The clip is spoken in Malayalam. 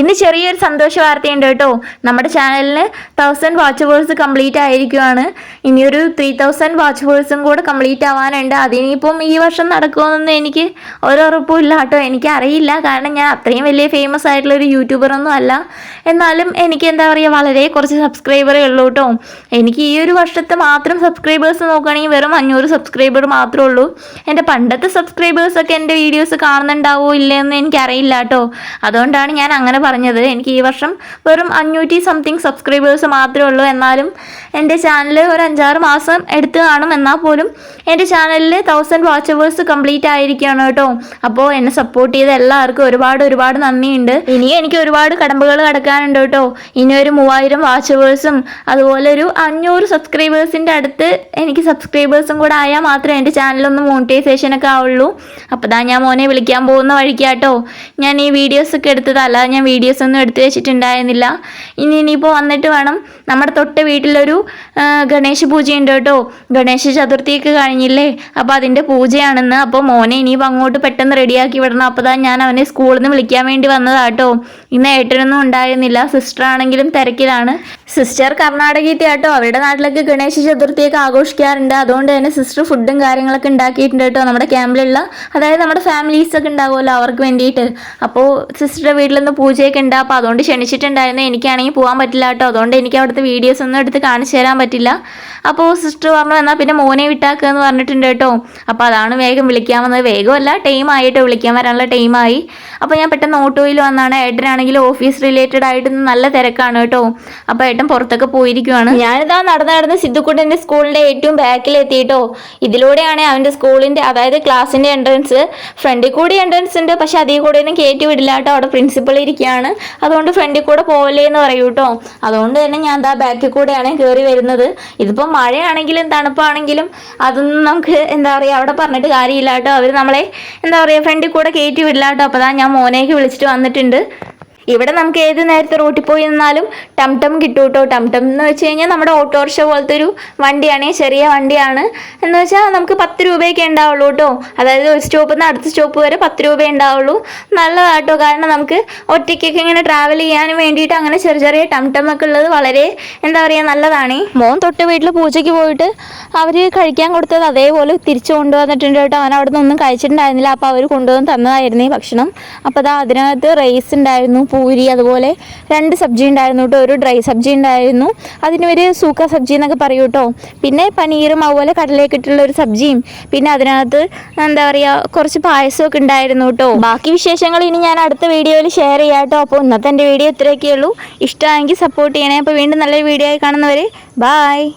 ഇന്ന് ചെറിയൊരു സന്തോഷ വാർത്തയുണ്ട് കേട്ടോ. നമ്മുടെ ചാനലിന് തൗസൻഡ് വാച്ച് വേഴ്സ് കംപ്ലീറ്റ് ആയിരിക്കുവാണ്. ഇനിയൊരു ത്രീ തൗസൻഡ് വാച്ച് വേഴ്സും കൂടെ കംപ്ലീറ്റ് ആവാനുണ്ട്. അതിനിപ്പം ഈ വർഷം നടക്കുമെന്നൊന്നും എനിക്ക് ഒരു ഉറപ്പും ഇല്ല കേട്ടോ. എനിക്ക് അറിയില്ല കാരണം ഞാൻ അത്രയും വലിയ ഫേമസ് ആയിട്ടുള്ള ഒരു യൂട്യൂബറൊന്നും അല്ല. എന്നാലും എനിക്ക് എന്താ പറയുക വളരെ കുറച്ച് സബ്സ്ക്രൈബറേ ഉള്ളൂ കേട്ടോ. എനിക്ക് ഈ ഒരു വർഷത്തെ മാത്രം സബ്സ്ക്രൈബേഴ്സ് നോക്കുകയാണെങ്കിൽ വെറും അഞ്ഞൂറ് സബ്സ്ക്രൈബർ മാത്രമേ ഉള്ളൂ. എന്റെ പണ്ടത്തെ സബ്സ്ക്രൈബേഴ്സൊക്കെ എന്റെ വീഡിയോസ് കാണുന്നുണ്ടാവോ ഇല്ലയെന്ന് എനിക്കറിയില്ല കേട്ടോ. അതുകൊണ്ടാണ് ഞാൻ അങ്ങനെ പറഞ്ഞത്. എനിക്ക് ഈ വർഷം വെറും അഞ്ഞൂറ്റി സംതിങ് സബ്സ്ക്രൈബേഴ്സ് മാത്രമേ ഉള്ളൂ. എന്നാലും എന്റെ ചാനൽ ഒരു അഞ്ചാറ് മാസം എടുത്ത് കാണും. എന്നാൽ പോലും എന്റെ ചാനലിൽ തൗസൻഡ് വാച്ചവേഴ്സ് കംപ്ലീറ്റ് ആയിരിക്കുകയാണ് കേട്ടോ. അപ്പോൾ എന്നെ സപ്പോർട്ട് ചെയ്ത എല്ലാവർക്കും ഒരുപാട് ഒരുപാട് നന്ദിയുണ്ട്. ഇനിയും എനിക്ക് ഒരുപാട് കടമ്പകൾ കടക്കാനുണ്ട് കേട്ടോ. ഇനി ഒരു മൂവായിരം വാച്ചവേഴ്സും അതുപോലെ ഒരു അഞ്ഞൂറ് സബ്സ്ക്രൈബേഴ്സിന്റെ അടുത്ത് എനിക്ക് സബ്സ്ക്രൈബേഴ്സും കൂടെ ആയാൽ മാത്രമേ എന്റെ ചാനലൊന്നും മോണിറ്റൈസേഷൻ ഒക്കെ ആവുള്ളൂ. അപ്പോൾ ഞാൻ മോനെ വിളിക്കാൻ പോകുന്ന വഴിക്കാട്ടോ ഞാൻ ഈ വീഡിയോസൊക്കെ എടുത്തതല്ല ഞാൻ വീഡിയോ വീഡിയോസ് ഒന്നും എടുത്തു വെച്ചിട്ടുണ്ടായിരുന്നില്ല. ഇനി ഇനിയിപ്പോൾ വന്നിട്ട് വേണം നമ്മുടെ തൊട്ട് വീട്ടിലൊരു ഗണേശ പൂജയുണ്ട് കേട്ടോ. ഗണേശ ചതുർത്ഥിയൊക്കെ കഴിഞ്ഞില്ലേ? അപ്പോൾ അതിന്റെ പൂജയാണെന്ന്. അപ്പോൾ മോനെ ഇനിയിപ്പോൾ അങ്ങോട്ട് പെട്ടെന്ന് റെഡിയാക്കി വിടണം. അപ്പോൾ തന്നെ ഞാൻ അവനെ സ്കൂളിൽ നിന്ന് വിളിക്കാൻ വേണ്ടി വന്നതാട്ടോ ഇന്ന് ഏട്ടനൊന്നും ഉണ്ടായിരുന്നില്ല. സിസ്റ്റർ ആണെങ്കിലും തിരക്കിലാണ്. സിസ്റ്റർ കർണാടകത്തെ ആട്ടോ അവരുടെ നാട്ടിലൊക്കെ ഗണേശ ചതുർത്ഥിയൊക്കെ ആഘോഷിക്കാറുണ്ട്. അതുകൊണ്ട് തന്നെ സിസ്റ്റർ ഫുഡും കാര്യങ്ങളൊക്കെ ഉണ്ടാക്കിയിട്ടുണ്ട് കേട്ടോ നമ്മുടെ ക്യാമ്പിലുള്ള. അതായത് നമ്മുടെ ഫാമിലീസ് ഒക്കെ ഉണ്ടാവുമല്ലോ അവർക്ക് വേണ്ടിയിട്ട്. അപ്പോൾ സിസ്റ്ററുടെ വീട്ടിൽ നിന്ന് പൂജയൊക്കെ ഉണ്ട്. അപ്പോൾ അതുകൊണ്ട് ക്ഷണിച്ചിട്ടുണ്ടായിരുന്നു. എനിക്കാണെങ്കിൽ പോകാൻ പറ്റില്ല കേട്ടോ. അതുകൊണ്ട് എനിക്ക് അവിടുത്തെ വീഡിയോസ് ഒന്നും എടുത്ത് കാണിച്ചു തരാൻ പറ്റില്ല. അപ്പോൾ സിസ്റ്റർ പറഞ്ഞു എന്നാൽ പിന്നെ മോനെ വിട്ടാക്കുക എന്ന് പറഞ്ഞിട്ടുണ്ട് കേട്ടോ. അപ്പോൾ അതാണ് വേഗം വിളിക്കാൻ വന്നത്. വേഗമല്ല ടൈം ആയിട്ട്. വിളിക്കാൻ വരാനുള്ള ടൈമായി അപ്പോൾ ഞാൻ പെട്ടെന്ന് ഓട്ടോയിൽ വന്നാണ്. ഏട്ടനാണെങ്കിൽ ഓഫീസ് റിലേറ്റഡ് ആയിട്ട് നല്ല തിരക്കാണ് കേട്ടോ. അപ്പോൾ ഏട്ടൻ പുറത്തൊക്കെ പോയിരിക്കുവാണ്. ഞാനിതാ നടന്ന് നടന്ന് സിദ്ധുക്കുട്ടന്റെ സ്കൂളിന്റെ ഏറ്റവും ബാക്കിൽ എത്തിയിട്ടോ ഇതിലൂടെയാണ് അവന്റെ സ്കൂളിന്റെ അതായത് ക്ലാസ്സിന്റെ എൻട്രൻസ്. ഫ്രണ്ടിൽ കൂടി എൻട്രൻസ് ഉണ്ട് പക്ഷെ അതിൽ കൂടെ ഒന്നും കയറ്റി വിടില്ല കേട്ടോ. അവിടെ പ്രിൻസിപ്പൾ ഇരിക്കുകയാണ്. അതുകൊണ്ട് ഫ്രണ്ടിൽ കൂടെ പോകലേ എന്ന് പറയൂ കേട്ടോ. അതുകൊണ്ട് തന്നെ ഞാൻ എന്താ ബാക്കിൽ കൂടെയാണ് കയറി വരുന്നത്. ഇതിപ്പോൾ മഴയാണെങ്കിലും തണുപ്പാണെങ്കിലും അതൊന്നും നമുക്ക് എന്താ പറയുക അവിടെ പറഞ്ഞിട്ട് കാര്യമില്ല കേട്ടോ. അവർ നമ്മളെ എന്താ പറയുക ഫ്രണ്ടിൽ കൂടെ കയറ്റി വിടില്ല കേട്ടോ. അപ്പോൾ ഞാൻ മോനേക്ക് വിളിച്ചിട്ട് വന്നിട്ടുണ്ട്. ഇവിടെ നമുക്ക് ഏത് നേരത്തെ റോട്ടിൽ പോയി നിന്നാലും ടം ടം കിട്ടും കേട്ടോ ടം ടം എന്ന് വെച്ച് കഴിഞ്ഞാൽ നമ്മുടെ ഓട്ടോറിക്ഷ പോലത്തെ ഒരു വണ്ടിയാണ് ചെറിയ വണ്ടിയാണ്. എന്ന് വെച്ചാൽ നമുക്ക് പത്ത് രൂപയൊക്കെ ഉണ്ടാവുള്ളൂ കേട്ടോ. അതായത് ഒരു സ്റ്റോപ്പിൽ നിന്ന് അടുത്ത സ്റ്റോപ്പ് വരെ പത്ത് രൂപ ഉണ്ടാവുള്ളൂ. നല്ലതാട്ടോ. കാരണം നമുക്ക് ഒറ്റയ്ക്കൊക്കെ ഇങ്ങനെ ട്രാവൽ ചെയ്യാൻ വേണ്ടിയിട്ട് അങ്ങനെ ചെറിയ ചെറിയ ടം ടം ഒക്കെ ഉള്ളത് വളരെ എന്താ പറയുക നല്ലതാണ്. മോൻ തൊട്ട് വീട്ടിൽ പൂജയ്ക്ക് പോയിട്ട് അവർ കഴിക്കാൻ കൊടുത്തത് അതേപോലെ തിരിച്ചു കൊണ്ടുവന്നിട്ടുണ്ട് കേട്ടോ. അവൻ അവിടെ നിന്നൊന്നും കഴിച്ചിട്ടുണ്ടായിരുന്നില്ല. അപ്പോൾ അവർ കൊണ്ടുവന്ന് തന്നതായിരുന്നു ഈ ഭക്ഷണം. അപ്പോൾ അതാ അതിനകത്ത് റൈസ് ഉണ്ടായിരുന്നു പൂരി അതുപോലെ രണ്ട് സബ്ജി ഉണ്ടായിരുന്നു കേട്ടോ ഒരു ഡ്രൈ സബ്ജി ഉണ്ടായിരുന്നു. അതിന് ഒരു സൂക്ക സബ്ജി എന്നൊക്കെ പറയൂ കേട്ടോ പിന്നെ പനീറും അതുപോലെ കടലേക്ക് ഇട്ടുള്ള ഒരു സബ്ജിയും. പിന്നെ അതിനകത്ത് എന്താ പറയുക കുറച്ച് പായസമൊക്കെ ഉണ്ടായിരുന്നു കേട്ടോ ബാക്കി വിശേഷങ്ങൾ ഇനി ഞാൻ അടുത്ത വീഡിയോയിൽ ഷെയർ ചെയ്യാം കേട്ടോ അപ്പോൾ ഇന്നത്തെ എന്റെ വീഡിയോ ഇത്രയൊക്കെ ഉള്ളൂ. ഇഷ്ടമായെങ്കിൽ സപ്പോർട്ട് ചെയ്യണേ. അപ്പോൾ വീണ്ടും നല്ലൊരു വീഡിയോ ആയി കാണുന്നവരെ ബായ്